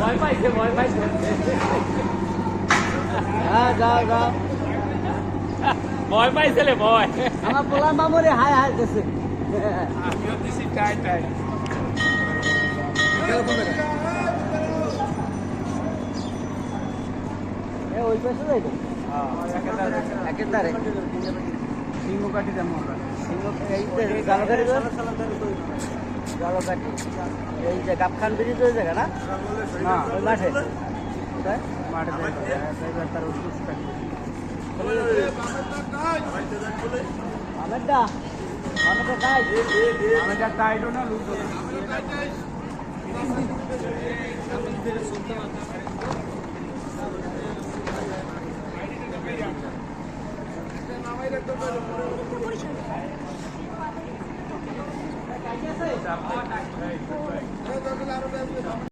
ভয় পাইছে ভয় পাইছে। হ্যাঁ যাও যাও ভয় পাইছে রে ভয়। আমার বললাম মামুরে হাই হাই দিছে আমিও দিছি টাই টাই। ওই পাশে যাইতো হ্যাঁ একেবারে একেবারে সিংহ কাটি দাম এই যে গাবখান ব্রিজ ওই জায়গা না না ওই মাঠে মাঠে তার আমেরটা আমেরটা তাই আমি টাইটও না লুজ ঠিক আছে